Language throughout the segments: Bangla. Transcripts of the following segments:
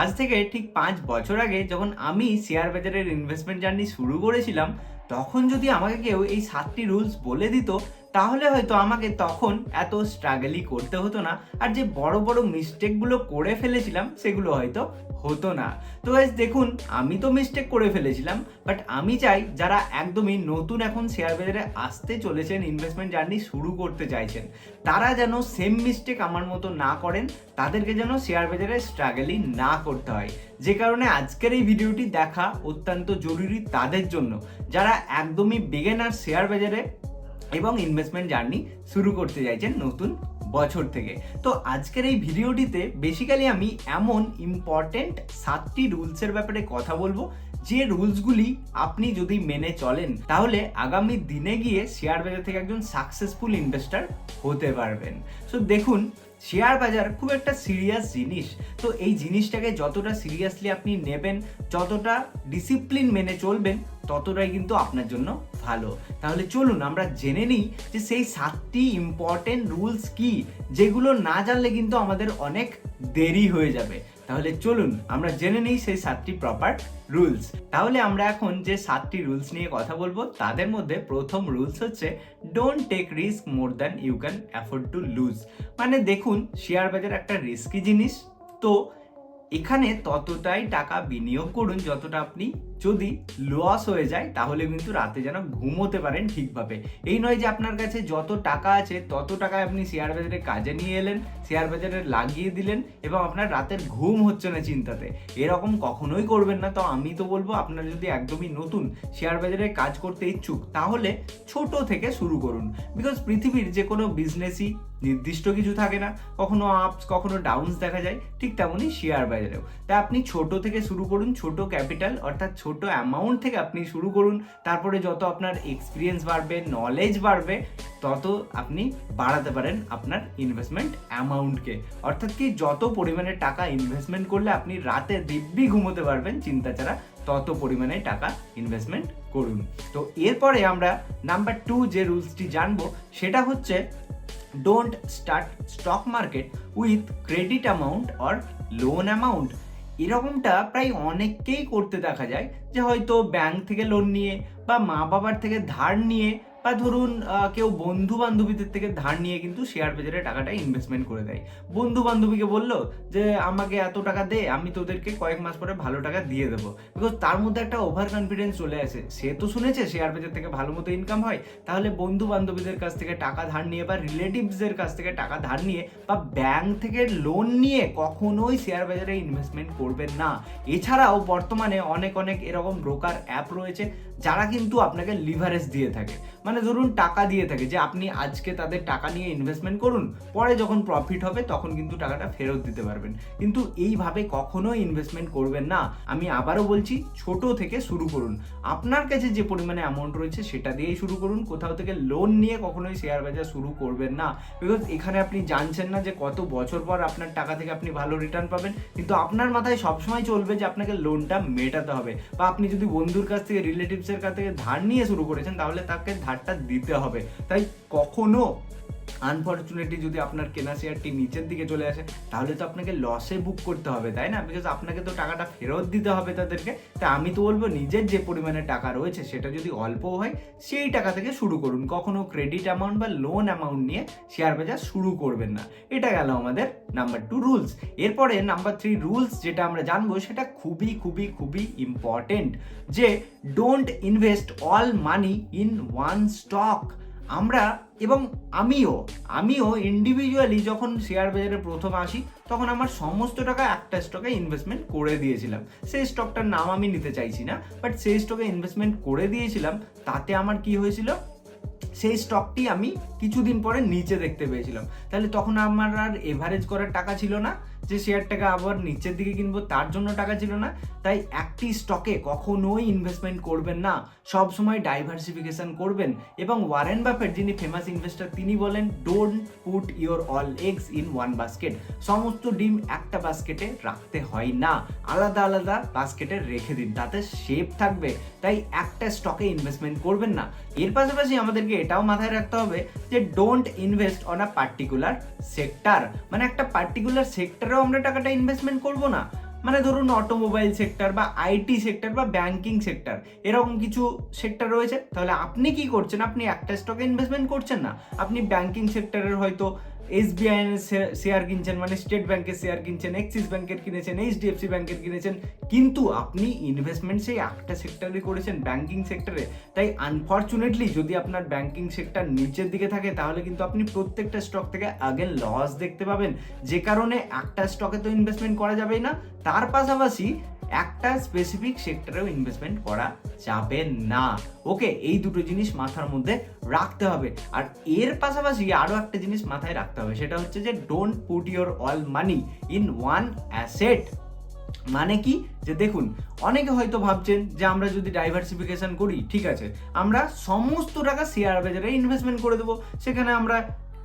আজ থেকে ঠিক পাঁচ বছর আগে যখন আমি শেয়ার বাজারের ইনভেস্টমেন্ট জার্নি শুরু করেছিলাম, তখন যদি আমাকে কেউ এই সাতটি রুলস বলে দিত তাহলে হয়তো আমাকে তখন এত স্ট্রাগলই করতে হতো না। আর যে বড় বড় মিস্টেকগুলো করে ফেলেছিলাম, সেগুলো হয়তো হতো না। তো গাইজ দেখুন, আমি তো মিস্টেক করে ফেলেছিলাম বাট আমি চাই যারা একদমই নতুন এখন শেয়ার বাজারে আসতে চলেছেন ইনভেস্টমেন্ট জার্নি শুরু করতে চাইছেন, তারা যেন সেম মিস্টেক আমার মতো না করেন, তাদেরকে যেন শেয়ার বাজারে স্ট্রাগলই না করতে হয়। যে কারণে আজকের এই ভিডিওটি দেখা অত্যন্ত জরুরি তাদের জন্য। যারা একদমই বিগেনার শেয়ার বাজারে এবং ইনভেস্টমেন্ট জার্নি শুরু করতে চাইছেন নতুন বছর থেকে। তো আজকের এই ভিডিওটিতে বেসিক্যালি আমি এমন ইম্পর্টেন্ট সাতটি রুলসের ব্যাপারে কথা বলব। যে রুলসগুলি আপনি যদি মেনে চলেন, তাহলে আগামী দিনে গিয়ে শেয়ার বাজার থেকে একজন সাকসেসফুল ইনভেস্টার হতে পারবেন। সো দেখুন শেয়ার বাজার খুব একটা সিরিয়াস জিনিস। তো এই জিনিসটাকে যতটা সিরিয়াসলি আপনি নেবেন, যতটা ডিসিপ্লিন মেনে চলবেন, ততটাই কিন্তু আপনার জন্য ভালো। তাহলে চলুন, আমরা জেনে নিই যে সেই সাতটি ইম্পর্টেন্ট রুলস কি, যেগুলো না জানলে কিন্তু আমাদের অনেক দেরি হয়ে যাবে। তাহলে চলুন, আমরা জেনে নিই সেই সাতটি প্রপার রুলস তাহলে আমরা এখন যে সাতটি রুলস নিয়ে কথা বলব, তাদের মধ্যে প্রথম রুলস হচ্ছে don't take risk more than you can afford to lose মানে দেখুন শেয়ার বাজার একটা রিস্কি জিনিস, তো এখানে ততটাই টাকা বিনিয়োগ করুন যতটা আপনি যদি লস হয়ে যায়, তাহলে কিন্তু রাতে যেন ঘুমোতে পারেন ঠিকভাবে। এই নয় যে আপনার কাছে যত টাকা আছে, তত টাকায় আপনি শেয়ার বাজারে কাজে নিয়ে এলেন শেয়ার বাজারে লাগিয়ে দিলেন এবং আপনার রাতের ঘুম হচ্ছে না চিন্তাতে। এরকম কখনোই করবেন না। তো আমি তো বলব, আপনার যদি একদমই নতুন শেয়ার বাজারে কাজ করতে ইচ্ছুক, তাহলে ছোট থেকে শুরু করুন। বিকজ পৃথিবীর যে কোনো বিজনেসই নির্দিষ্ট কিছু থাকে না। কখনো আপস কখনো ডাউনস দেখা যায়, ঠিক তেমনই শেয়ার বাজারেও। তাই আপনি ছোট থেকে শুরু করুন, ছোট ক্যাপিটাল অর্থাৎ ছোট অ্যামাউন্ট থেকে আপনি শুরু করুন। তারপরে যত আপনার এক্সপিরিয়েন্স বাড়বে নলেজ বাড়বে, তত আপনি বাড়াতে পারেন আপনার ইনভেস্টমেন্ট অ্যামাউন্টকে অর্থাৎ কি যত পরিমাণে টাকা ইনভেস্টমেন্ট করলে আপনি রাতে দিব্যি ঘুমোতে পারবেন, চিন্তা ছাড়া তত পরিমাণে টাকা ইনভেস্টমেন্ট করুন। তো এরপরে আমরা নাম্বার টু যে রুলসটি জানব, সেটা হচ্ছে don't start stock market with credit amount or loan amount এরকমটা প্রায় অনেককেই করতে দেখা যায় যে হয়তো ব্যাংক থেকে লোন নিয়ে বা মা বাবার থেকে ধার নিয়ে বা ধরুন কেউ বন্ধু বান্ধবীদের থেকে ধার নিয়ে কিন্তু শেয়ার বাজারে টাকাটা ইনভেস্টমেন্ট করে দেয়। বন্ধু বান্ধবীকে বলল যে, আমাকে এত টাকা দে, আমি তোদেরকে কয়েক মাস পরে ভালো টাকা দিয়ে দেবো। বিকজ তার মধ্যে একটা ওভার কনফিডেন্স চলে আসে। সে তো শুনেছে শেয়ার বাজার থেকে ভালো মতো ইনকাম হয়। তাহলে বন্ধু বান্ধবীদের কাছ থেকে টাকা ধার নিয়ে বা রিলেটিভসদের কাছ থেকে টাকা ধার নিয়ে বা ব্যাংক থেকে লোন নিয়ে কখনোই শেয়ার বাজারে ইনভেস্টমেন্ট করবেন না। এছাড়াও বর্তমানে অনেক অনেক এরকম ব্রোকার অ্যাপ রয়েছে। যারা কিন্তু আপনাকে লিভারেজ দিয়ে থাকে মানে ধরুন টাকা দিয়ে থাকে, যে আপনি আজকে তাদের টাকা নিয়ে ইনভেস্টমেন্ট করুন, পরে যখন প্রফিট হবে তখন কিন্তু টাকাটা ফেরত দিতে পারবেন। কিন্তু এইভাবে কখনোই ইনভেস্টমেন্ট করবেন না। আমি আবারও বলছি, ছোট থেকে শুরু করুন। আপনার কাছে যে পরিমাণে অ্যামাউন্ট রয়েছে সেটা দিয়েই শুরু করুন। কোথাও থেকে লোন নিয়ে কখনোই শেয়ার বাজার শুরু করবেন না। বিকজ এখানে আপনি জানছেন না যে কত বছর পর আপনার টাকা থেকে আপনি ভালো রিটার্ন পাবেন। কিন্তু আপনার মাথায় সবসময় চলবে যে আপনাকে লোনটা মেটাতে হবে। বা আপনি যদি বন্ধুর কাছ থেকে কাছ থেকে ধার নিয়ে শুরু করেছেন তাহলে তাকে ধারটা দিতে হবে। তাই কখনো আনফর্চুনেটলি যদি আপনার কেনা শেয়ারটি নিচের দিকে চলে আসে, তাহলে তো আপনাকে লসে বুক করতে হবে, তাই না? বিকজ আপনাকে তো টাকাটা ফেরত দিতে হবে তাদেরকে। তা আমি তো বলব, নিজের যে পরিমাণে টাকা রয়েছে, সেটা যদি অল্প হয়, সেই টাকা থেকে শুরু করুন। কখনো ক্রেডিট অ্যামাউন্ট বা লোন অ্যামাউন্ট নিয়ে শেয়ার বাজার শুরু করবেন না। এটা গেল আমাদের নাম্বার টু রুলস এরপরে নাম্বার থ্রি রুলস যেটা আমরা জানব, সেটা খুবই খুবই খুবই ইম্পর্টেন্ট যে don't invest all money in one stock আমরা এবং আমিও আমিও ইন্ডিভিজুয়ালি যখন শেয়ার বাজারে প্রথম আসি, তখন আমার সমস্ত টাকা একটা স্টকে ইনভেস্টমেন্ট করে দিয়েছিলাম। সেই স্টকটার নাম আমি নিতে চাইছি না বাট সেই স্টকে ইনভেস্টমেন্ট করে দিয়েছিলাম, তাতে আমার কি হয়েছিল? সেই স্টকটি আমি কিছুদিন পরে নিচে দেখতে পেয়েছিলাম। তাহলে তখন আমার আর এভারেজ করার টাকা ছিল না যে শেয়ারটাকে আবার নিচের দিকে কিনবো, তার জন্য টাকা ছিল না। তাই একটি স্টকে কখনোই ইনভেস্টমেন্ট করবেন না। সব সময় ডাইভার্সিফিকেশন করবেন এবং ওয়ারেন বাফেট যিনি ফেমাস ইনভেস্টর তিনি বলেন don't put your all eggs in one basket সমস্ত ডিম একটা বাস্কেটে রাখতে হয় না। আলাদা আলাদা বাস্কেটে রেখে দিন, তাতে শেপ থাকবে। তাই একটা স্টকে ইনভেস্টমেন্ট করবেন না। এর পাশাপাশি আমাদেরকে এটাও মাথায় রাখতে হবে যে don't invest on a particular sector মানে একটা পার্টিকুলার সেক্টরেও আমরা টাকাটা ইনভেস্টমেন্ট করব না। মানে ধরুন অটোমোবাইল সেক্টর বা আইটি সেক্টর বা ব্যাংকিং সেক্টর এরকম কিছু সেক্টর রয়েছে। তাহলে আপনি কি করছেন? আপনি একটা স্টকে ইনভেস্টমেন্ট করছেন না। আপনি ব্যাংকিং সেক্টরের হয়তো এসবিআই শেয়ার কিনছেন মানে স্টেট ব্যাংকের শেয়ার কিনছেন এক্সিস ব্যাংকের কিনেছেন এইচডিএফসি ব্যাংকের কিনেছেন। কিন্তু আপনি ইনভেস্টমেন্ট সেই একটা সেক্টরে করেছেন ব্যাংকিং সেক্টরে তাই আনফর্চুনেটলি যদি আপনার ব্যাংকিং সেক্টর নিচের দিকে থাকে, তাহলে কিন্তু আপনি প্রত্যেকটা স্টক থেকে আগে লস দেখতে পাবেন। যে কারণে একটা স্টকে তো ইনভেস্টমেন্ট করা যাবেই না। তার পাশাপাশি একটা স্পেসিফিক সেক্টরেও ইনভেস্টমেন্ট করা যাবে না। ওকে এই দুটো জিনিস মাথার মধ্যে রাখতে হবে। আর এর পাশাপাশি আরও একটা জিনিস মাথায় রাখতে হবে, সেটা হচ্ছে যে don't put your all money in one asset মানে কি? যে দেখুন, অনেকে হয়তো ভাবছেন যে আমরা যদি ডাইভার্সিফিকেশন করি, ঠিক আছে, আমরা সমস্ত টাকা শেয়ার বাজারে ইনভেস্টমেন্ট করে দেবো। সেখানে আমরা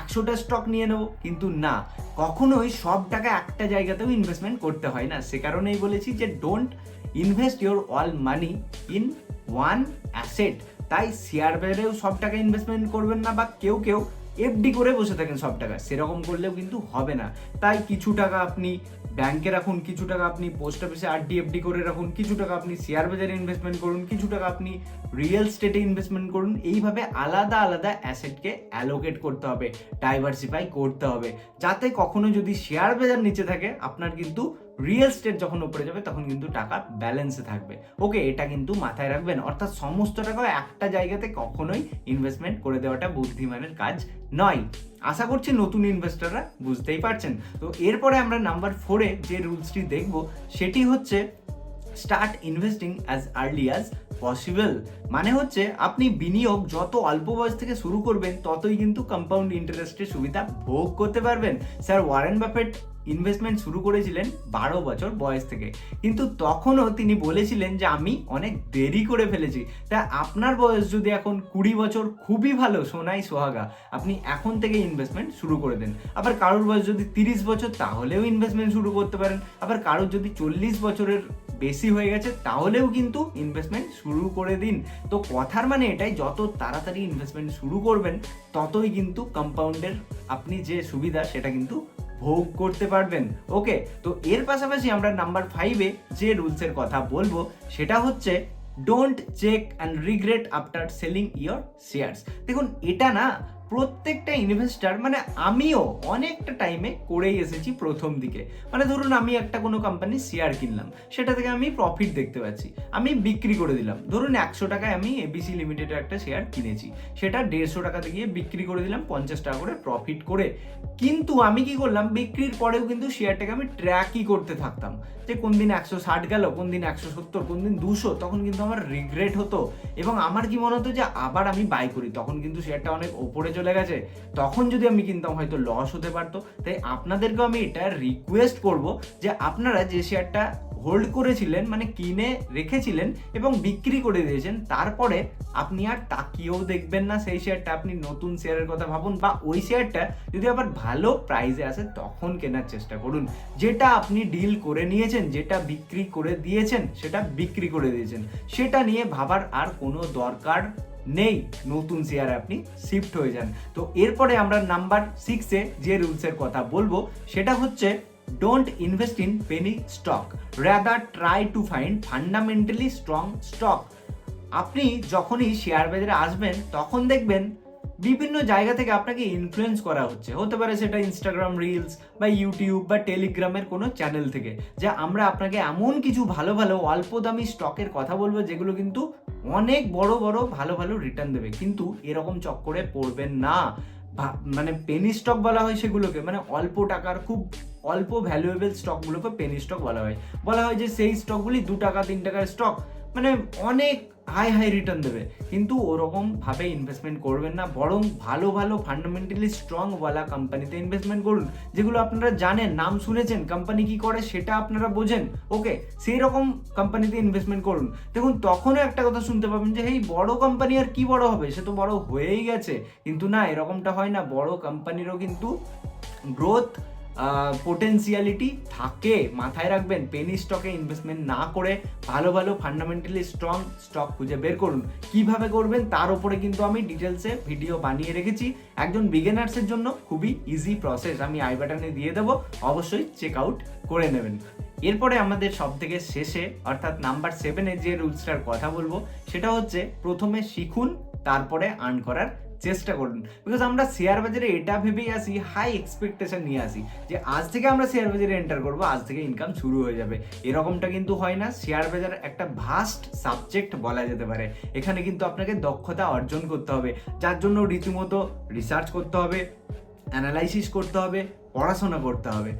একশোটা স্টক নিয়ে নেব। কিন্তু না, কখনোই সব টাকা একটা জায়গাতেও ইনভেস্টমেন্ট করতে হয় না। সে কারণেই বলেছি যে don't invest your all money in one asset তাই শেয়ার বাজারেও সব টাকা ইনভেস্টমেন্ট করবেন না বা কেউ কেউ এফডি করে বসে থাকেন সব টাকা। সেরকম করলেও কিন্তু হবে না। তাই কিছু টাকা আপনি ব্যাংকে রাখুন, কিছু টাকা আপনি পোস্ট অফিসে আরডি এফডি করে রাখুন, কিছু টাকা আপনি শেয়ার বাজারে ইনভেস্টমেন্ট করুন, কিছু টাকা আপনি রিয়েল স্টেটে ইনভেস্টমেন্ট করুন। এইভাবে আলাদা আলাদা অ্যাসেটকে অ্যালোকেট করতে হবে ডাইভার্সিফাই করতে হবে। যাতে কখনো যদি শেয়ার বাজার নিচে থাকে, আপনার কিন্তু রিয়েল স্টেট যখন উপরে যাবে, তখন কিন্তু টাকা ব্যালেন্সে থাকবে। ওকে এটা কিন্তু মাথায় রাখবেন। অর্থাৎ সমস্ত টাকা একটা জায়গাতে কখনোই ইনভেস্টমেন্ট করে দেওয়াটা বুদ্ধিমানের কাজ নয়। আশা করছি নতুন ইনভেস্টররা বুঝতেই পারছেন। তো এরপরে আমরা নাম্বার ফোরে যে রুলসটি দেখব, সেটি হচ্ছে start investing as early as possible মানে হচ্ছে, আপনি বিনিয়োগ যত অল্প বয়স থেকে শুরু করবেন, ততই কিন্তু কম্পাউন্ড ইন্টারেস্টের সুবিধা ভোগ করতে পারবেন। স্যার, ওয়ারেন বাফেট ইনভেস্টমেন্ট শুরু করেছিলেন বারো বছর বয়স থেকে। কিন্তু তখনও তিনি বলেছিলেন যে, আমি অনেক দেরি করে ফেলেছি। তা আপনার বয়স যদি এখন কুড়ি বছর, খুবই ভালো, সোনাই সোহাগা, আপনি এখন থেকে ইনভেস্টমেন্ট শুরু করে দেন। আবার কারোর বয়স যদি তিরিশ বছর, তাহলেও ইনভেস্টমেন্ট শুরু করতে পারেন। আবার কারোর যদি চল্লিশ বছরের বেশি হয়ে গেছে, তাহলেও কিন্তু ইনভেস্টমেন্ট শুরু করে দিন। তো কথার মানে এটাই, যত তাড়াতাড়ি ইনভেস্টমেন্ট শুরু করবেন, ততই কিন্তু কম্পাউন্ডের আপনি যে সুবিধা, সেটা কিন্তু ভোগ করতে পারবেন। ওকে? তো এর পাশাপাশি আমরা নাম্বার ফাইভে যে রুলসের কথা বলব, সেটা হচ্ছে don't check and regret after selling your shares দেখুন, এটা না প্রত্যেকটা ইনভেস্টার মানে আমিও অনেকটা টাইমে করেই এসেছি প্রথম দিকে। মানে ধরুন আমি একটা কোনো কোম্পানির শেয়ার কিনলাম, সেটা থেকে আমি প্রফিট দেখতে পাচ্ছি। আমি বিক্রি করে দিলাম। ধরুন একশো টাকায় আমি এবিসি লিমিটেডের একটা শেয়ার কিনেছি। সেটা দেড়শো টাকাতে গিয়ে বিক্রি করে দিলাম, পঞ্চাশ টাকা করে প্রফিট করে। কিন্তু আমি কি করলাম, বিক্রির পরেও কিন্তু শেয়ারটাকে আমি ট্র্যাকই করতে থাকতাম। যে কোন দিন একশো ষাট গেল, কোন দিন একশো সত্তর, কোন দিন দুশো, তখন কিন্তু আমার রিগ্রেট হতো। এবং আমার কি মনে হতো যে আবার আমি বাই করি, তখন কিন্তু শেয়ারটা অনেক ওপরে চলে গেছে, তখন যদি আমি কিনতাম হয়তো লস হতে পারতো। তাই আপনাদেরকেও আমি এটা রিকোয়েস্ট করব যে আপনারা যে শেয়ারটা হোল্ড করেছিলেন মানে কিনে রেখেছিলেন এবং বিক্রি করে দিয়েছেন, তারপরে আপনি আর তাকিয়েও দেখবেন না সেই শেয়ারটা আপনি নতুন শেয়ারের কথা ভাবুন বা ওই শেয়ারটা যদি আবার ভালো প্রাইসে আসে, তখন কেনার চেষ্টা করুন। যেটা আপনি ডিল করে নিয়েছেন, যেটা বিক্রি করে দিয়েছেন, সেটা বিক্রি করে দিয়েছেন। সেটা নিয়ে ভাবার আর কোনো দরকার নেই নতুন শেয়ারে আপনি শিফট হয়ে যান। তো এরপরে আমরা নাম্বার সিক্সে যে রুলসের কথা বলব, সেটা হচ্ছে don't invest in penny stock rather try to find fundamentally strong stock আপনি যখনই শেয়ার বাজারে আসবেন, তখন দেখবেন বিভিন্ন জায়গা থেকে আপনাকে ইনফ্লুয়েন্স করা হচ্ছে। হতে পারে সেটা ইনস্টাগ্রাম রিলস বা ইউটিউব বা টেলিগ্রামের কোনো চ্যানেল থেকে, যে আমরা আপনাকে এমন কিছু ভালো ভালো অল্প দামি স্টকের কথা বলব, যেগুলো কিন্তু অনেক বড় বড় ভালো ভালো রিটার্ন দেবে। কিন্তু এরকম চক্করে পড়বেন না। মানে পেনি স্টক বলা হয় সেগুলোকে মানে অল্প টাকার খুব অল্প ভ্যালুয়েবল স্টকগুলোকে পেনি স্টক বলা হয়। বলা হয় যে সেই স্টকগুলি দু টাকা, তিন টাকার স্টক মানে অনেক হাই হাই রিটার্ন দেবে। কিন্তু ওরকম ভাবে ইনভেস্টমেন্ট করবেন না, বরং ভালো ভালো ফান্ডামেন্টালি স্ট্রং ওয়ালা কোম্পানিতে ইনভেস্টমেন্ট করুন, যেগুলো আপনারা জানেন, নাম শুনেছেন কোম্পানি কি করে সেটা আপনারা বোঝেন ওকে সেই রকম কোম্পানিতে ইনভেস্টমেন্ট করুন। দেখুন, তখনও একটা কথা শুনতে পাবেন যে এই বড় কোম্পানি আর কি বড় হবে? সে তো বড় হয়েই গেছে। কিন্তু না, এরকমটা হয় না, বড় কোম্পানিরও কিন্তু গ্রোথ পোটেন্সিয়ালিটি থাকে। মাথায় রাখবেন পেনি স্টকে ইনভেস্টমেন্ট না করে ভালো ভালো ফান্ডামেন্টালি স্ট্রং স্টক খুঁজে বের করুন। কীভাবে করবেন তার উপরে কিন্তু আমি ডিটেলসে ভিডিও বানিয়ে রেখেছি। একজন বিগেনার্সের জন্য খুবই ইজি প্রসেস আমি আই বাটনে দিয়ে দেবো, অবশ্যই চেক আউট করে নেবেন। এরপরে আমাদের সব থেকে শেষে, অর্থাৎ নাম্বার সেভেনে যে রুলসটার কথা বলব, সেটা হচ্ছে প্রথমে শিখুন, তারপরে আর্ন করার চেষ্টা করুন। বিকজ আমরা শেয়ার বাজারে এটা ভেবেই আসি হাই এক্সপেকটেশন নিয়ে আসি যে আজ থেকে আমরা শেয়ার বাজারে এন্টার করব, আজ থেকে ইনকাম শুরু হয়ে যাবে। এরকমটা কিন্তু হয় না। শেয়ার বাজার একটা ভাস্ট সাবজেক্ট বলা যেতে পারে। এখানে কিন্তু আপনাকে দক্ষতা অর্জন করতে হবে। যার জন্য রীতিমতো রিসার্চ করতে হবে অ্যানালাইসিস করতে হবে, পড়াশোনা করতে হবে।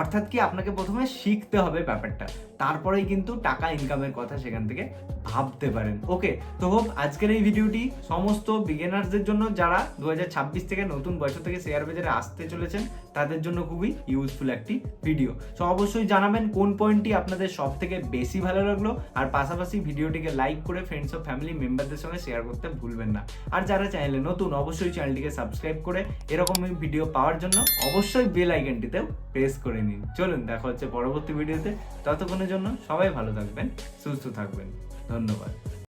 অর্থাৎ কি আপনাকে প্রথমে শিখতে হবে ব্যাপারটা, তারপরেই কিন্তু টাকা ইনকামের কথা সেখান থেকে ভাবতে পারেন। ওকে তো হোক আজকের এই ভিডিওটি সমস্ত বিগিনার্সদের জন্য, যারা দু হাজার ছাব্বিশ থেকে নতুন বছর থেকে শেয়ার বাজারে আসতে চলেছেন, তাদের জন্য খুবই ইউজফুল একটি ভিডিও সো অবশ্যই জানাবেন কোন পয়েন্টটি আপনাদের সব থেকে বেশি ভালো লাগল, আর পাশাপাশি ভিডিওটিকে লাইক করে ফ্রেন্ডস ও ফ্যামিলি মেম্বারদের সঙ্গে শেয়ার করতে ভুলবেন না। আর যারা চ্যানেলে নতুন, অবশ্যই চ্যানেলটিকে সাবস্ক্রাইব করে এরকমই ভিডিও পাওয়ার জন্য অবশ্যই বেল আইকনটিতেও প্রেস করে নিন। চলুন দেখা হচ্ছে পরবর্তী ভিডিওতে। ততক্ষণের জন্য সবাই ভালো থাকবেন সুস্থ থাকবেন। ধন্যবাদ।